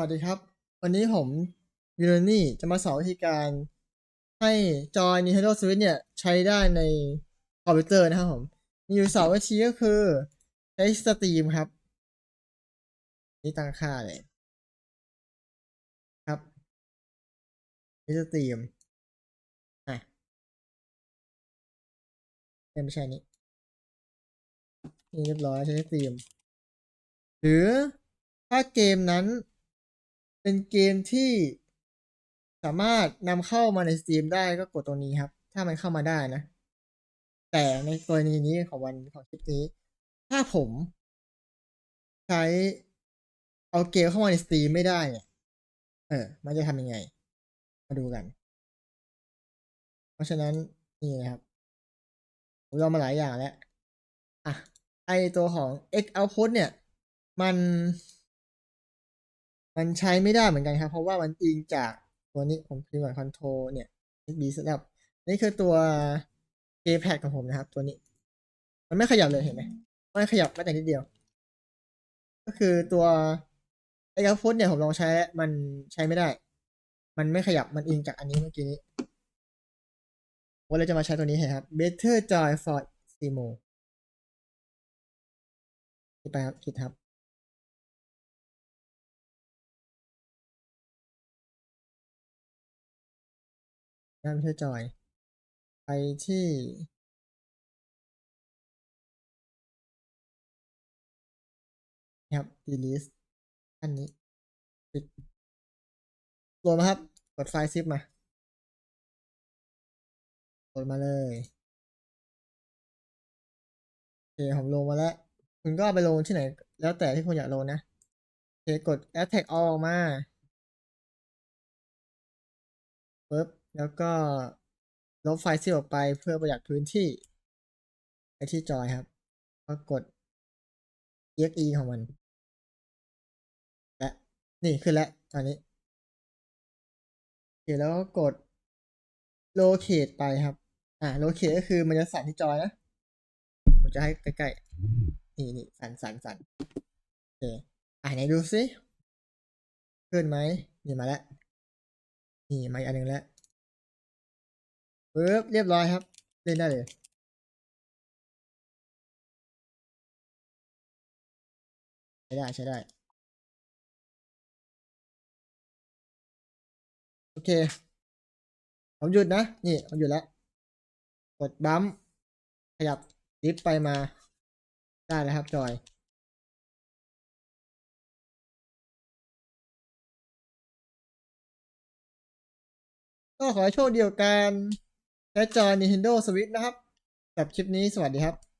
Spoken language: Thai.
วัสดีครับ วันนี้ผมยูโรนี่จะมาสอนวิธีการให้จอย Nintendo Switch เนี่ย ใช้ได้ในคอมพิวเตอร์นะครับผม มีอยู่สองวิธีก็คือใช้สตรีมครับ นี่ตั้งค่าเลยครับนี่สตรีมอะเป็นไม่ใช่นี้นี่เรียบร้อยใช้สตรีม หรือถ้าเกมนั้น เป็นเกมที่สามารถนำเข้ามาใน Steam ได้ก็กดตรงนี้ครับ ถ้ามันเข้ามาได้นะ แต่ในกรณีนี้ของวันของคลิปนี้ ถ้าผมใช้เอาเกมเข้ามาใน Steam ไม่ได้เนี่ย เออ มันจะทำยังไง มาดูกัน เพราะฉะนั้นนี่นะครับผมลองมาหลายอย่างแล้ว อะ ไอตัวของ X output เนี่ย มัน มันใช้ไม่ได้เหมือนกันครับ เพราะว่ามันอิงจากตัวนี้ผมพิมพ์ก่อนคอนโทรเนี่ย XB setup นี่คือตัว Gamepad ของผมนะครับ ตัวนี้ มันไม่ขยับเลยเห็นไหมไม่ขยับแม้แต่นิดเดียว ก็คือตัว X output เนี่ยผมลองใช้แล้วมันใช้ไม่ได้ มันไม่ขยับมันอิงจากอันนี้เมื่อกี้นี้วันเราจะมาใช้ตัวนี้เห็นครับ Better Joy for Simo นี่ไปครับคิดครับ ด้านไม่ใช่จอย ไปที่ครับ delete อันนี้ปิดโหลดมาครับ กดไฟล์ซิปมาโหลดมาเลยโอเคผมลงมาแล้ว คุณก็ไปลงที่ไหน แล้วแต่ที่คุณอยากลงนะโอเคกด add tag all ออกมาปึ๊บ แล้วก็ลบไฟล์ซิปออกไปเพื่อประหยัดพื้นที่ไปที่จอยครับก็กด exe ของมัน และนี่ขึ้นแล้วตอนนี้โอเคแล้วก็กด locate ไปครับ อ่า locate ก็คือมันจะสั่นที่จอยนะ ผมจะให้ใกล้ๆ นี่นี่สั่นสั่นสั่นโอเคอ่าไหนดูซิ ขึ้นไหมนี่มาแล้ว นี่มาอีกอันหนึ่งแล้ว ปึ๊บเรียบร้อยครับ เล่นได้เลยใช้ได้ใช้ได้ โอเค ผมหยุดนะ นี่ผมหยุดแล้ว กดบัมป์ขยับลิฟไปมาได้แล้วครับจอยก็ขอให้โชคเดียวกับกา รใช้จอ Nintendo Switch นะครับสำหรับคลิปนี้สวัสดีครับ